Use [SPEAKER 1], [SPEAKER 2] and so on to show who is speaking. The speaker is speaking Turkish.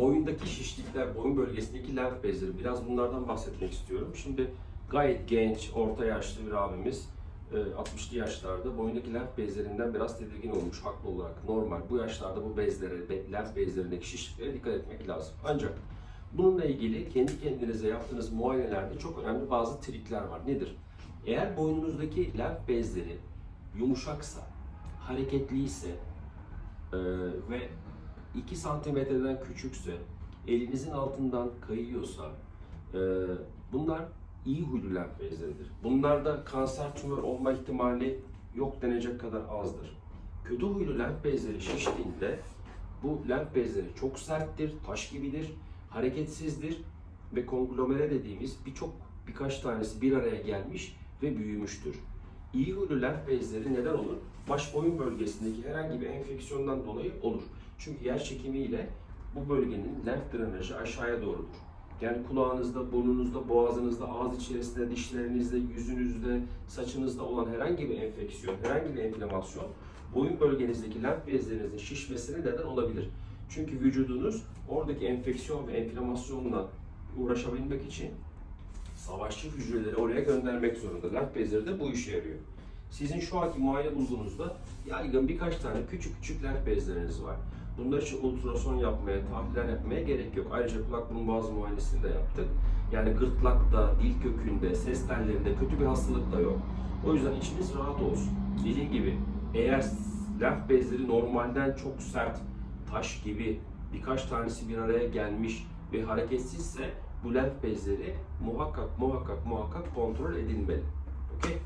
[SPEAKER 1] boyundaki şişlikler, boyun bölgesindeki lenf bezleri biraz bunlardan bahsetmek istiyorum. Şimdi gayet genç, orta yaşlı bir abimiz e, 60'lı yaşlarda boyundaki lenf bezlerinden biraz tedirgin olmuş haklı olarak. Normal bu yaşlarda bu bezlere, be- lenf bezlerindeki şişliklere dikkat etmek lazım. Ancak bununla ilgili kendi kendinize yaptığınız muayenelerde çok önemli bazı trikler var. Nedir? Eğer boynunuzdaki lenf bezleri yumuşaksa, hareketliyse e, ve 2 santimetreden küçükse, elinizin altından kayıyorsa e, bunlar iyi huylu lenf bezleridir. Bunlarda kanser tümör olma ihtimali yok denecek kadar azdır. Kötü huylu lenf bezleri şiştiğinde bu lenf bezleri çok serttir, taş gibidir, hareketsizdir ve konglomere dediğimiz birçok birkaç tanesi bir araya gelmiş ve büyümüştür. İyi huylu lenf bezleri neden olur? Baş boyun bölgesindeki herhangi bir enfeksiyondan dolayı olur. Çünkü yer çekimiyle bu bölgenin lenf drenajı aşağıya doğrudur. Yani kulağınızda, burnunuzda, boğazınızda, ağız içerisinde, dişlerinizde, yüzünüzde, saçınızda olan herhangi bir enfeksiyon, herhangi bir enflamasyon boyun bölgenizdeki lenf bezlerinizin şişmesine neden olabilir. Çünkü vücudunuz oradaki enfeksiyon ve enflamasyonla uğraşabilmek için savaşçı hücreleri oraya göndermek zorunda. Lenf bezleri de bu işe yarıyor. Sizin şu anki muayene bulgunuzda yaygın birkaç tane küçük küçük lenf bezleriniz var. Bunlar için ultrason yapmaya, tahliller yapmaya gerek yok. Ayrıca kulak burun boğaz muayenesini de yaptık. Yani gırtlakta, dil kökünde, ses tellerinde kötü bir hastalık da yok. O yüzden içiniz rahat olsun. Dediğim gibi eğer lenf bezleri normalden çok sert, taş gibi birkaç tanesi bir araya gelmiş ve hareketsizse bu lenf bezleri muhakkak muhakkak muhakkak kontrol edilmeli. Okey?